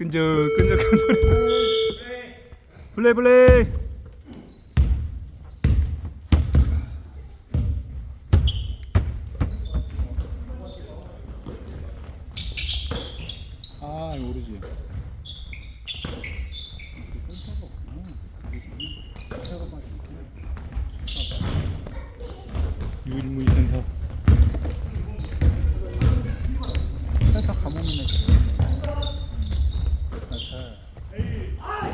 끈적끈적한 소리 플레이 플레이 아 이거 모르지 유일무이 센터 살짝 감옥는 애.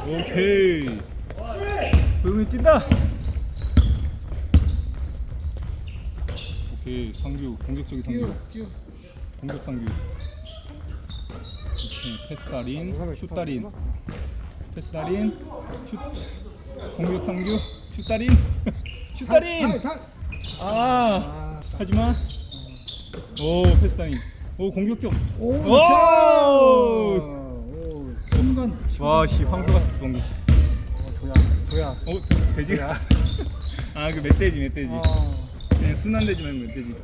오케이 조용히 뛴다 오케이 상규 공격적인 상규. 공격 상규 오케이 패스 달인 슛 패스 공격 상규 슛 달인 슛 달인 달. 아 아. 하지마 오 패스 달인 오 공격적 오. 오! 오. 순간. 와씨 황소 같았어 방금 어, 도야. 도야. 어 돼지 야. 아그 멧돼지 멧돼지 아. 그냥 순한 돼지 말고 멧돼지.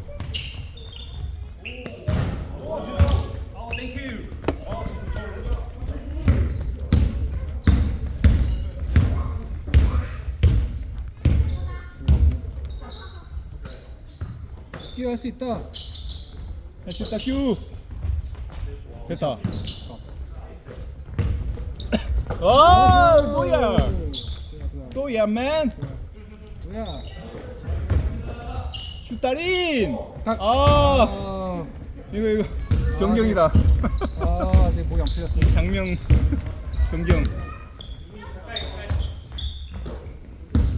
끼할 수 있다. 할 수 있다 큐 됐다. 아 또야? 또야 맨 도야. 슈타린 딱. 아 아. 이거 이거 변경이다 아, 지금 목이 안 풀렸어. 장명 변경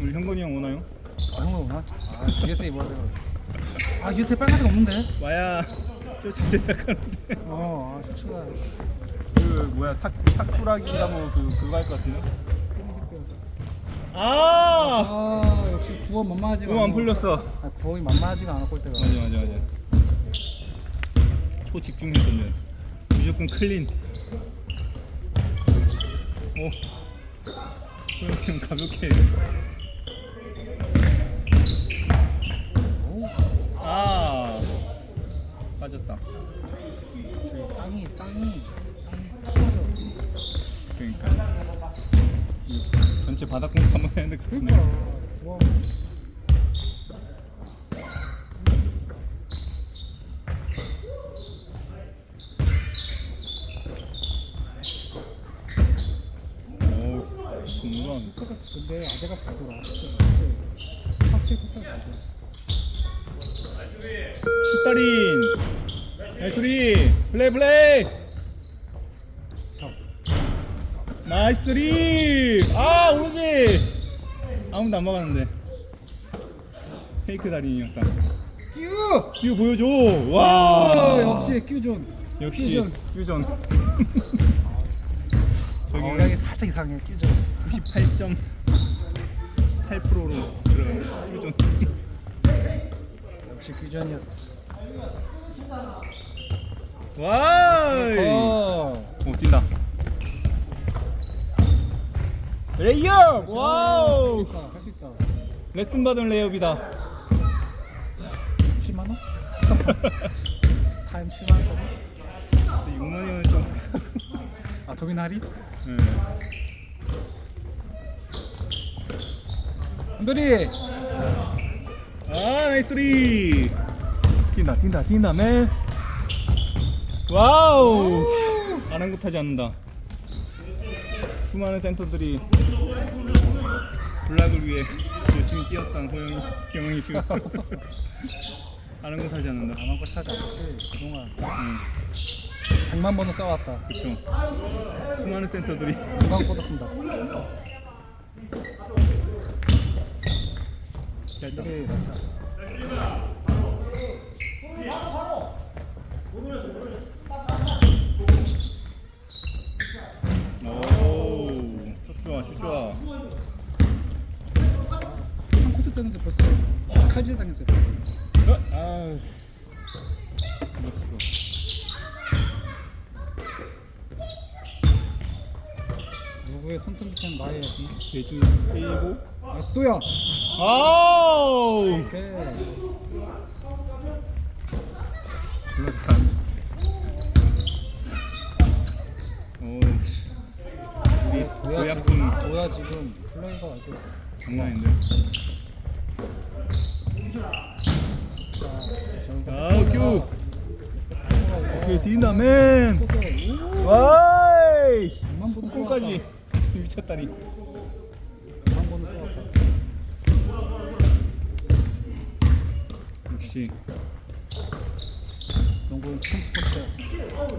우리 현건이 형 오나요? 아, 형은 오나? 아, USA 뭐야. 아, USA 빨간색 없는데? 와야 쇼츠 제작하는데 어, 아, 쇼츠가. 그 뭐야 사, 사쿠라기가 뭐그 그거 할 것 같은데 아! 아, 역시 구원 만만하지가 너무 안 않아. 풀렸어. 아, 구원이 만만하지가 않아 꼴대가. 맞아 맞아 맞아 초 집중했던데 무조건 클린. 오. 형 가볍게. 오, 아. 빠졌다. 저기 땅이 땅이 땅이 터져. 그러니까. 이 전체 바닥 공부 한번 같네. 그러니까. 패스가 근데 아재가 잘 돌아. 확실히 패스가 잘 돌아. 슈타린. 나이스리. 플레이 플레이 자, 나이스리 아 오지 아무도 안 막았는데 페이크 달인이었다 끼우! 이거 보여줘 아, 와 역시 끼우존. 역시. 퓨전 어, 여기 살짝 이상해 끼우존. 98.8%로 들어가네 퓨전 역시 끼우존이었어. 와이 어. 오 뛴다 레이업 와우 할수 있다. 레슨 받은 레이업이다 7만 원? 타임 7만 원 정도? 6만 원은 좀아 도민 할인? 네. 한별이 아 나이스리 뛴다 뛴다 뛴다 맨 와우 아랑곳하지 않는다 수많은 센터들이 블락을 위해 열심히 뛰었던 호영이 경영이 슈 아랑곳하지 않는다 안한 거 차지 않지. 그동안. 응. 100만 번은 싸웠다. 그쵸. 수많은 센터들이. 금방 뻗었습니다. 짧다 한별이 나이스 오 슛 좋아. 한 코트 뜨는데 벌써 칼질 당했어요. 어? 아. 누구의 손톱 밑에는 나의 제주 A고 아 또야. 아우! 오케이 졸라 좋다 오 도야 도약군 지금 플레이가 아주 장난 아닌데. 아, 큐. 오케이, 디나맨. 와이. 손까지 미쳤다니. 역시 농구는 팀 스포츠야.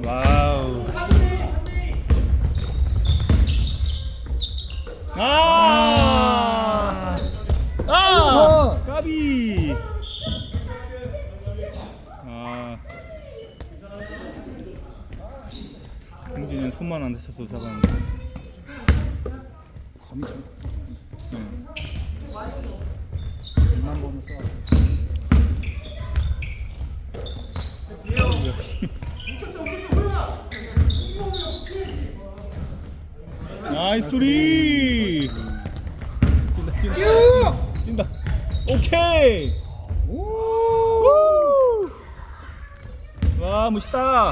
와우. 잘 응. 1만 번은 쏘았다. 역시. 나이스 소리. 뛴다 뛴다. 뛴다. 오케이. 오! 우! 와 멋있다.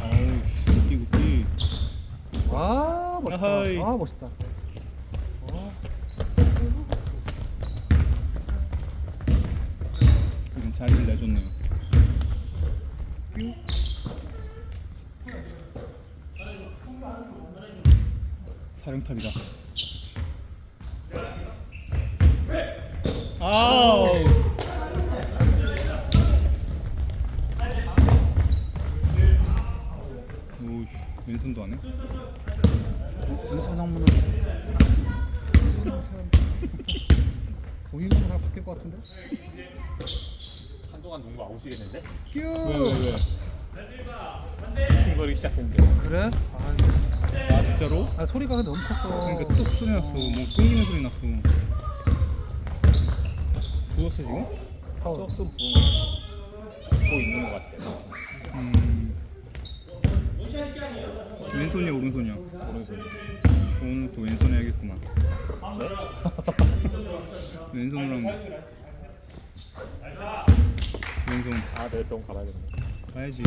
아우 굿기 굿기. 와 멋있다. 아하이. 아 멋있다. 음, 자리를 내줬네요. 사령탑이다. 아우. 왼손도 안 해? 항문 보이는 거 바뀔 것 같은데? 한동안 농구 아웃이겠는데? 뀨! 왜, 왜, 왜? 징거리기 시작했는데 그래? 아, 아, 진짜로? 아 소리가 근데 너무 컸어. 그러니까 뚝 소리 났어. 뭐 끊기는 소리 났어. 부었어 지금? 파울. 좀 부은 거 있는 것 같아 음. 왼손이야 오른손이야? 오른손이 오늘 또 왼손 해야겠구만. 네? 왼손으로 하면 돼. 왼손 아 내일 병원 가봐야겠네 가야지.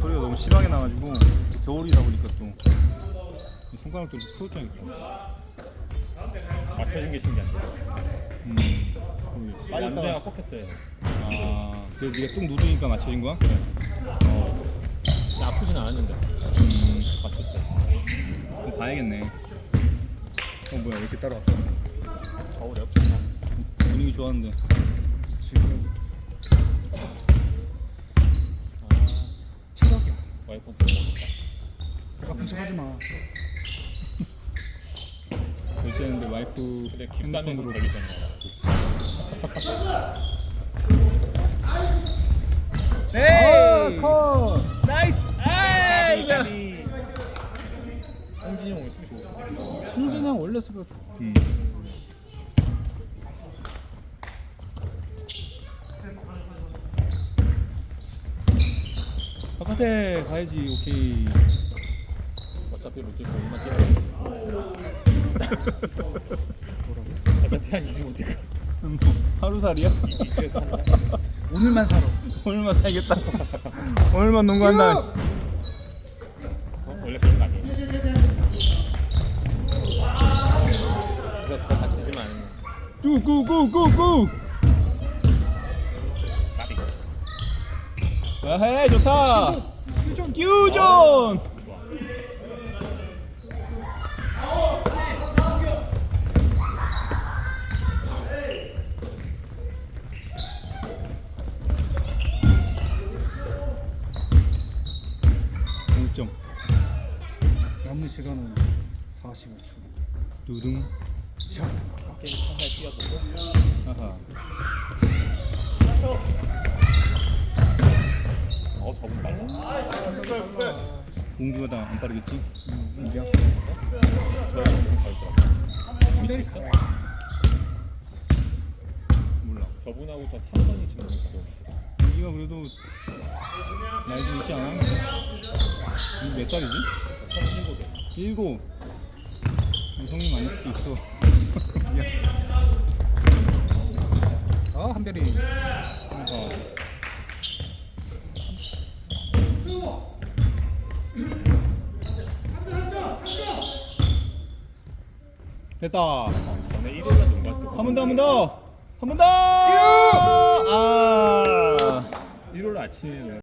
소리가 너무 심하게 나가지고 겨울이다 보니까 또 손가락도 좀 풀어줘야겠다. 맞춰진 게 신기한데 음. 거기 완전히 빠졌다가 꺾였어요 아 그래서 네가 뚝 누르니까 맞춰진 거야? 아프진 않았는데 때 그럼 봐야겠네. 어 뭐야 왜 이렇게 따라왔어? 어우 내가 좋다 분위기 좋았는데. 지금 아 체력이야. 와이프한테 먹었다 아픈 척 하지 마. 결제했는데 와이프 근데 김사면 핸드폰으로 걸리잖아 아, 컷! 나이스! 아이! 성진이 형 오늘 수비 좋으신데 홍진이 형 원래 수비가 좋아. 음. 바깥에 가야지 오케이 어차피 롯데 얼마 뛰어야 뭐라고? 어차피 한 2주 못뛸 거야 뭐, 하루살이야? 이주에서 한다 오늘만 살아. 오늘만 살겠다 오늘만 농구한다 어? 원래 그런 거 아니에요? 않으면 꾸꾸꾸꾸꾸 아헤 좋다! 유전. 규존 동점 남은 시간은 45초. 두둥 공주가 다 안 빠르겠지? 한대리 잘. 몰라 저분하고 저 3번이 지금 있고 이기가 그래도 나이 좀 있지 않아? 이몇 살이지? 37대 일곱 성님 아닐 수도 있어 아 한별이. 어. 됐다. 전에 일요일날 농가 한 번 더, 한 번 더, 한 번 더. 아. 일요일 아침에.